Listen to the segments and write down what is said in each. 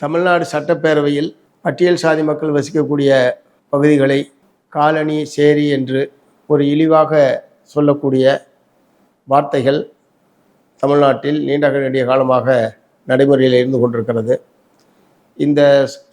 தமிழ்நாடு சட்டப்பேரவையில் பட்டியல் சாதி மக்கள் வசிக்கக்கூடிய பகுதிகளை காலனி சேரி என்று ஒரு இழிவாக சொல்லக்கூடிய வார்த்தைகள் தமிழ்நாட்டில் நீண்ட நெடிய காலமாக நடைமுறையில் இருந்து கொண்டிருக்கிறது. இந்த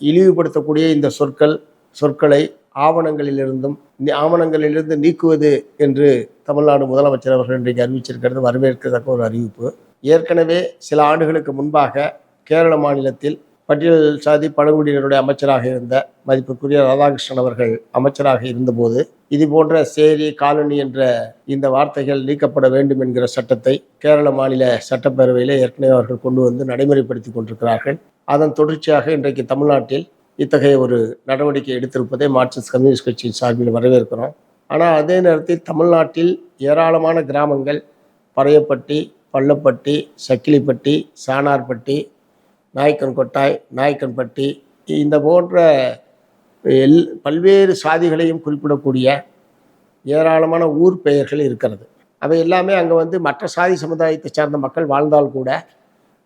இழிவுபடுத்தக்கூடிய இந்த சொற்கள் சொற்களை ஆவணங்களிலிருந்தும் ஆவணங்களிலிருந்து நீக்குவது என்று தமிழ்நாடு முதலமைச்சர் அவர்கள் இன்றைக்கு அறிவிச்சிருக்கிறது. வரவேற்கத்தக்க ஒரு அறிவிப்பு. ஏற்கனவே சில ஆண்டுகளுக்கு முன்பாக கேரள மாநிலத்தில் பட்டியல் சாதி பழங்குடியினருடைய அமைச்சராக இருந்த மதிப்புக்குரிய ராதாகிருஷ்ணன் அவர்கள் அமைச்சராக இருந்தபோது இது போன்ற சேரி காலனி என்ற இந்த வார்த்தைகள் நீக்கப்பட வேண்டும் என்கிற சட்டத்தை கேரள மாநில சட்டப்பேரவையில் ஏற்கனவே அவர்கள் கொண்டு வந்து நடைமுறைப்படுத்தி கொண்டிருக்கிறார்கள். அதன் தொடர்ச்சியாக இன்றைக்கு தமிழ்நாட்டில் இத்தகைய ஒரு நடவடிக்கை எடுத்திருப்பதை மார்க்சிஸ்ட் கம்யூனிஸ்ட் கட்சியின் சார்பில் வரவேற்கிறோம். ஆனால் அதே நேரத்தில் தமிழ்நாட்டில் ஏராளமான கிராமங்கள் பறையப்பட்டி பள்ளப்பட்டி சக்கிலிப்பட்டி சாணார்பட்டி நாய்க்கன் கொட்டாய் நாய்க்கன்பட்டி இந்த போன்ற எல் பல்வேறு சாதிகளையும் குறிப்பிடக்கூடிய ஏராளமான ஊர் பெயர்கள் இருக்கிறது. அவை எல்லாமே அங்கே வந்து மற்ற சாதி சமுதாயத்தை சார்ந்த மக்கள் வாழ்ந்தால் கூட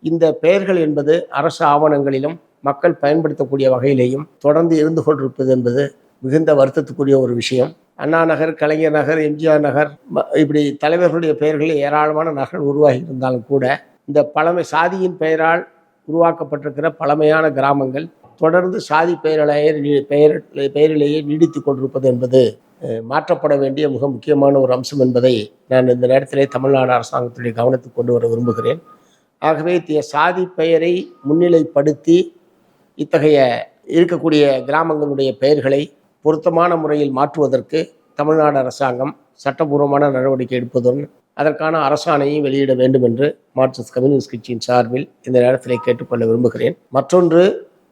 இந்த பெயர்கள் என்பது அரசு ஆவணங்களிலும் மக்கள் பயன்படுத்தக்கூடிய வகையிலேயும் தொடர்ந்து இருந்து கொண்டிருப்பது என்பது மிகுந்த வருத்தத்துக்குரிய ஒரு விஷயம். அண்ணா நகர் கலைஞர் நகர் எம்ஜிஆர் நகர் இப்படி தலைவர்களுடைய பெயர்களில் ஏராளமான நகர் உருவாகி இருந்தாலும் கூட இந்த பழமை சாதியின் பெயரால் உருவாக்கப்பட்டிருக்கிற பழமையான கிராமங்கள் தொடர்ந்து சாதி பெயரிலேயே நீ- பெயர் பெயரிலேயே நீடித்து கொண்டிருப்பது என்பது மாற்றப்பட வேண்டிய மிக முக்கியமான ஒரு அம்சம் என்பதை நான் இந்த நேரத்திலே தமிழ்நாடு அரசாங்கத்துடைய கவனத்துக்கு கொண்டு வர விரும்புகிறேன். ஆகவே தி- சாதி பெயரை முன்னிலைப்படுத்தி இத்தகைய இருக்கக்கூடிய கிராமங்களுடைய பெயர்களை பொருத்தமான முறையில் மாற்றுவதற்கு தமிழ்நாடு அரசாங்கம் சட்டபூர்வமான நடவடிக்கை எடுப்பதுடன் அதற்கான அரசாணையும் வெளியிட வேண்டும் என்று மார்க்சிஸ்ட் கம்யூனிஸ்ட் கட்சியின் சார்பில் இந்த நேரத்தில் கேட்டுக்கொள்ள விரும்புகிறேன். மற்றொன்று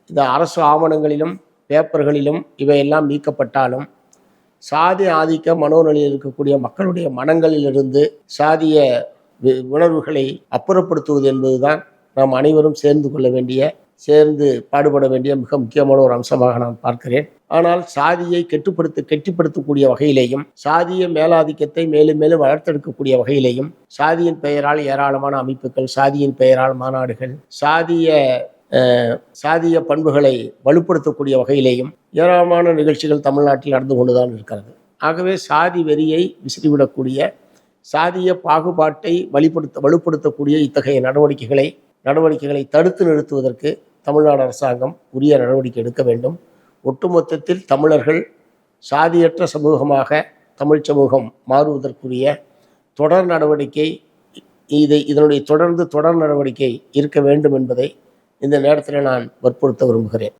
இந்த அரசு ஆவணங்களிலும் பேப்பர்களிலும் இவையெல்லாம் நீக்கப்பட்டாலும் சாதி ஆதிக்க மனோநிலையில் இருக்கக்கூடிய மக்களுடைய மனங்களிலிருந்து சாதிய உணர்வுகளை அப்புறப்படுத்துவது என்பதுதான் நாம் அனைவரும் சேர்ந்து கொள்ள வேண்டிய சேர்ந்து பாடுபட வேண்டிய மிக முக்கியமான ஒரு அம்சமாக நான் பார்க்கிறேன். ஆனால் சாதியை கெட்டுப்படுத்த கெட்டிப்படுத்தக்கூடிய வகையிலேயும் சாதிய மேலாதிக்கத்தை மேலும் மேலும் வளர்த்தெடுக்கக்கூடிய வகையிலேயும் சாதியின் பெயரால் ஏராளமான அமைப்புகள் சாதியின் பெயரால் மாநாடுகள் சாதிய சாதிய பண்புகளை வலுப்படுத்தக்கூடிய வகையிலேயும் ஏராளமான நிகழ்ச்சிகள் தமிழ்நாட்டில் நடந்து கொண்டுதான் இருக்கிறது. ஆகவே சாதி வெறியை விசிறிவிடக்கூடிய சாதிய பாகுபாட்டை வலுப்படுத்த வலுப்படுத்தக்கூடிய இத்தகைய நடவடிக்கைகளை நடவடிக்கைகளை தடுத்து நிறுத்துவதற்கு தமிழ்நாடு அரசாங்கம் உரிய நடவடிக்கை எடுக்க வேண்டும். ஒட்டுமொத்தத்தில் தமிழர்கள் சாதியற்ற சமூகமாக தமிழ் சமூகம் மாறுவதற்குரிய தொடர் நடவடிக்கை இதை இதனுடைய தொடர்ந்து தொடர் நடவடிக்கை இருக்க வேண்டும் என்பதை இந்த நேரத்தில் நான் வற்புறுத்த விரும்புகிறேன்.